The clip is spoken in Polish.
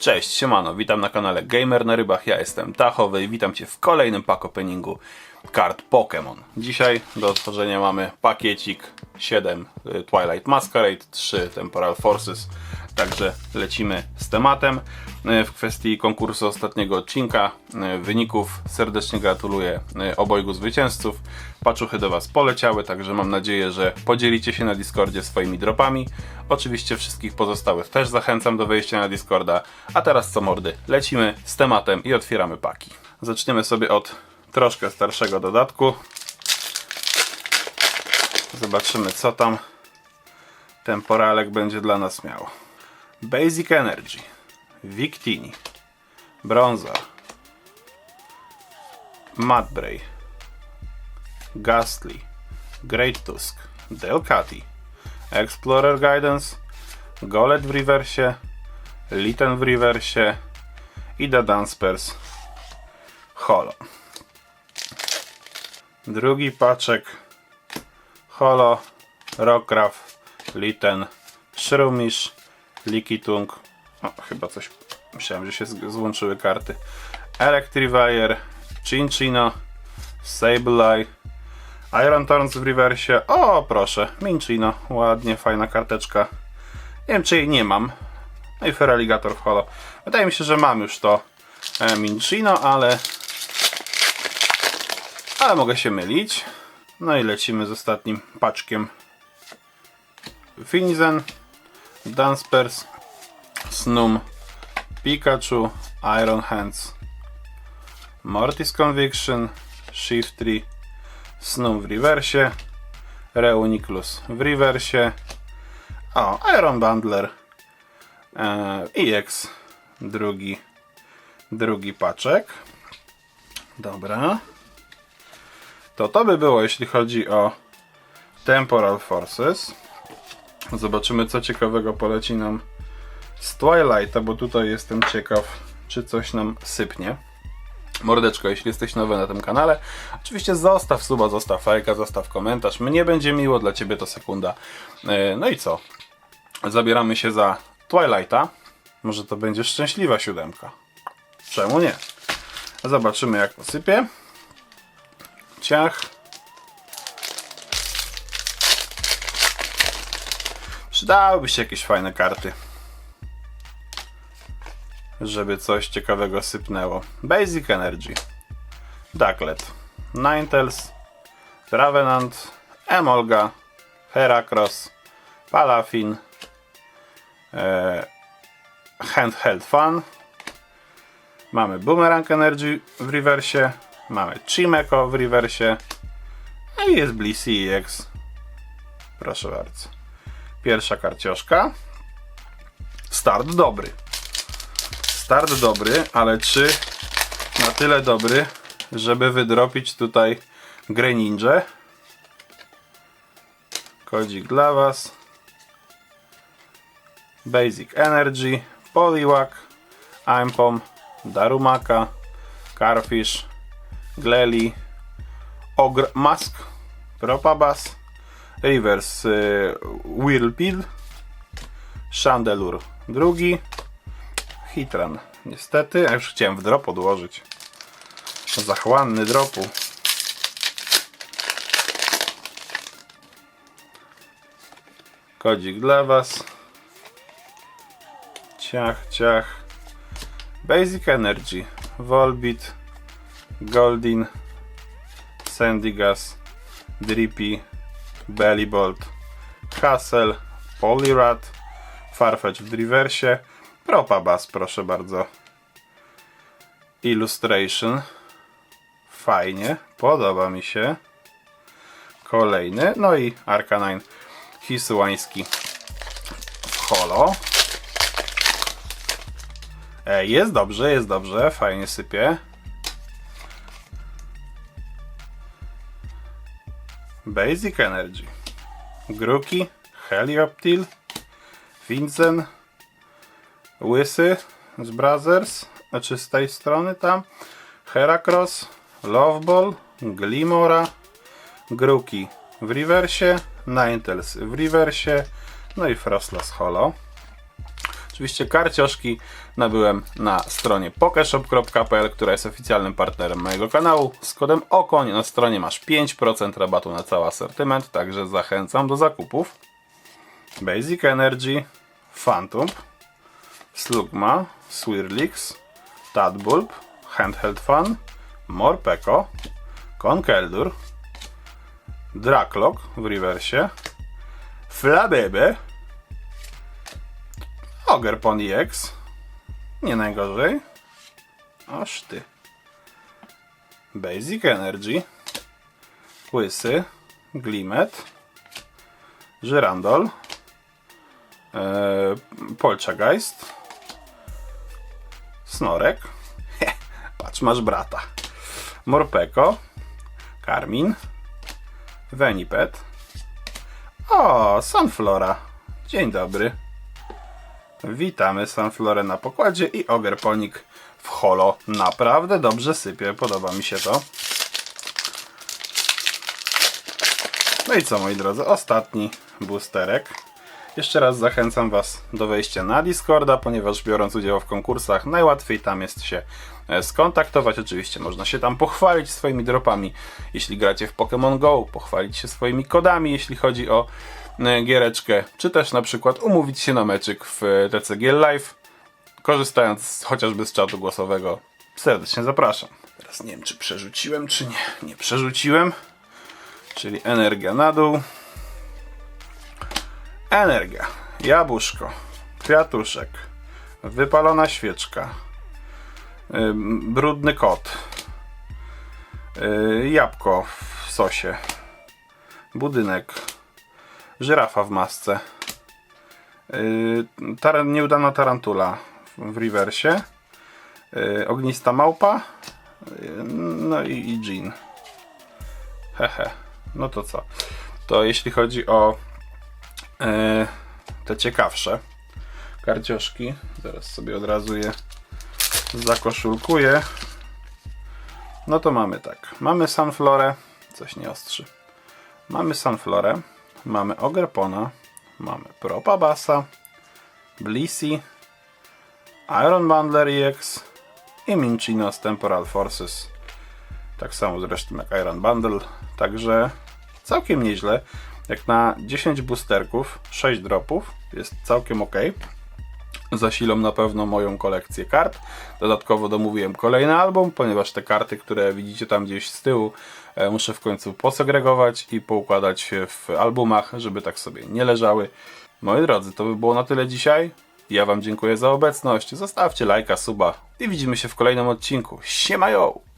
Cześć, siemano, witam na kanale Gamer na Rybach, ja jestem Tachowy i witam Cię w kolejnym pack openingu kart Pokémon. Dzisiaj do otworzenia mamy pakiecik 7 y, Twilight Masquerade, 3 Temporal Forces, także lecimy z tematem. Y, W kwestii konkursu ostatniego odcinka, y, wyników serdecznie gratuluję y, obojgu zwycięzców. Paczuchy do Was poleciały, także mam nadzieję, że podzielicie się na Discordzie swoimi dropami. Oczywiście wszystkich pozostałych też zachęcam do wejścia na Discorda. A teraz co mordy, lecimy z tematem i otwieramy paki. Zaczniemy sobie od troszkę starszego dodatku. Zobaczymy co tam temporalek będzie dla nas miał. Basic Energy, Victini, Bronzor, Mudbray, Ghastly, Great Tusk, Delcati, Explorer Guidance, Golet w rewersie, Litten w rewersie i The Danspers Holo. Drugi paczek. Holo, Rokraf, Litten, Shrumish, Likitung. O, chyba coś. Myślałem, że się złączyły karty. Electriwire, Chinchino, Sableye, Iron Thorns w rewersie. O, proszę, Minchino. Ładnie, fajna karteczka. Nie wiem, czy jej nie mam. No i Feraligator w holo. Wydaje mi się, że mam już to e, Minchino, ale ale mogę się mylić. No i lecimy z ostatnim paczkiem. Finizen, Danspers, Snum, Pikachu, Iron Hands, Mortis Conviction, Shiftry, Snum w rewersie, Reuniclus w rewersie, o, Iron Bundler, e, drugi, drugi paczek. Dobra. To to by było, jeśli chodzi o Temporal Forces. Zobaczymy, co ciekawego poleci nam z Twilighta, bo tutaj jestem ciekaw, czy coś nam sypnie. Mordeczko, jeśli jesteś nowy na tym kanale, oczywiście zostaw suba, zostaw fajka, zostaw komentarz. Mnie będzie miło, dla Ciebie to sekunda. E, No i co? Zabieramy się za Twilighta. Może to będzie szczęśliwa siódemka. Czemu nie? Zobaczymy, jak posypie. Ciach. Przydałyby się jakieś fajne karty. Żeby coś ciekawego sypnęło. Basic Energy. Ducklet. Ninetales. Ravenant. Emolga. Heracross. Palafin. E, handheld Fun. Mamy Boomerang Energy w rewersie. Mamy Chimeko w rewersie. No i jest Blissey EX. Proszę bardzo. Pierwsza karcioszka. Start dobry. Start dobry, ale czy na tyle dobry, żeby wydropić tutaj Greninja? Kodzik dla Was. Basic Energy, Poliwag, Impom, Darumaka, Carfish, Gleli, Ogre Mask, Propabas, Reverse y, Whirlpool, Chandelure drugi, Hitran niestety, a już chciałem w drop odłożyć. Zachłanny dropu. Kodzik dla Was. Ciach, ciach. Basic Energy. Volbit. Goldin. Sandygas. Drippy. Bellybolt. Hassel. Polirat. Farfetch w Driversie. Propabas, proszę bardzo. Illustration. Fajnie. Podoba mi się. Kolejny. No i Arcanine Hisułański w holo. E, Jest dobrze, jest dobrze, fajnie sypie. Basic Energy. Gruki, Helioptil, Vincent, Łysy z Brothers, znaczy z tej strony tam, Heracross, Loveball, Glimora, Gruki w rewersie, Ninetales w rewersie, no i Frostlass Holo. Oczywiście karcioszki nabyłem na stronie pokeshop.pl, która jest oficjalnym partnerem mojego kanału. Z kodem OKOń na stronie masz 5% rabatu na cały asortyment, także zachęcam do zakupów. Basic Energy, Phantom, Slugma, Swirlix, Tadbulb, Handheld Fan, Morpeko, Conkeldur, Draklock w rewersie, Flabebe, Ogre Pony X, nie najgorzej, aż ty, Basic Energy, Łysy, Glimet, Żyrandol, e, Poltergeist, Snorek, patrz masz brata, Morpeko, Karmin, Venipet, o, Sunflora, dzień dobry. Witamy Sunflorę na pokładzie i Ogerponik w holo. Naprawdę dobrze sypie, podoba mi się to. No i co moi drodzy, ostatni boosterek. Jeszcze raz zachęcam Was do wejścia na Discorda, ponieważ biorąc udział w konkursach, najłatwiej tam jest się e, skontaktować. Oczywiście można się tam pochwalić swoimi dropami, jeśli gracie w Pokémon Go, pochwalić się swoimi kodami, jeśli chodzi o giereczkę, czy też na przykład umówić się na meczyk w e, TCG Live, korzystając chociażby z czatu głosowego. Serdecznie zapraszam. Teraz nie wiem, czy przerzuciłem, czy nie. Nie przerzuciłem. Czyli energia na dół. Energia. Jabłuszko. Kwiatuszek. Wypalona świeczka. Ym, brudny kot. Yy, jabłko w sosie. Budynek. Żyrafa w masce. Yy, nieudana tarantula w, rewersie. Yy, ognista małpa. Yy, no i, i Jean. Hehe. No to co? To jeśli chodzi o e, te ciekawsze karcioszki, zaraz sobie od razu je zakoszulkuję. No to mamy tak. Mamy Sunflorę, coś nie ostrzy. Mamy Sunflorę, mamy Ogerpona, mamy Propabasa, Blissey, Iron Bundler EX i Minchinos Temporal Forces. Tak samo zresztą jak Iron Bundle. Także całkiem nieźle. Jak na 10 boosterków, 6 dropów jest całkiem ok. Zasilą na pewno moją kolekcję kart. Dodatkowo domówiłem kolejny album, ponieważ te karty, które widzicie tam gdzieś z tyłu, e, muszę w końcu posegregować i poukładać w albumach, żeby tak sobie nie leżały. Moi drodzy, to by było na tyle dzisiaj. Ja Wam dziękuję za obecność. Zostawcie lajka, suba i widzimy się w kolejnym odcinku. Siemajo!